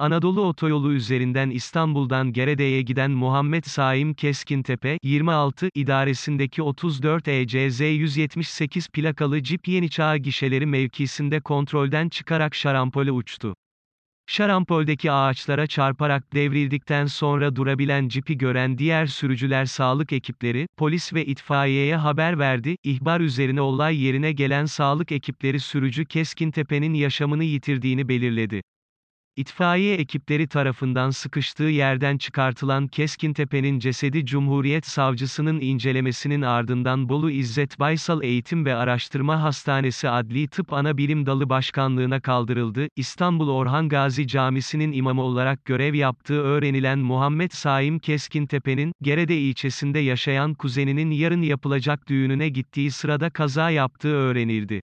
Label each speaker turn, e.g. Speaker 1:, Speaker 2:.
Speaker 1: Anadolu Otoyolu üzerinden İstanbul'dan Gerede'ye giden Muhammed Saim Keskintepe, 26, idaresindeki 34 ECZ 178 plakalı Jeep Yeniçağı gişeleri mevkisinde kontrolden çıkarak şarampole uçtu. Şarampol'deki ağaçlara çarparak devrildikten sonra durabilen cipi gören diğer sürücüler sağlık ekipleri, polis ve itfaiyeye haber verdi, ihbar üzerine olay yerine gelen sağlık ekipleri sürücü Keskintepe'nin yaşamını yitirdiğini belirledi. İtfaiye ekipleri tarafından sıkıştığı yerden çıkartılan Keskintepe'nin cesedi Cumhuriyet Savcısının incelemesinin ardından Bolu İzzet Baysal Eğitim ve Araştırma Hastanesi Adli Tıp Ana Bilim Dalı Başkanlığına kaldırıldı. İstanbul Orhan Gazi Camisi'nin imamı olarak görev yaptığı öğrenilen Muhammed Saim Keskintepe'nin, Gerede ilçesinde yaşayan kuzeninin yarın yapılacak düğününe gittiği sırada kaza yaptığı öğrenildi.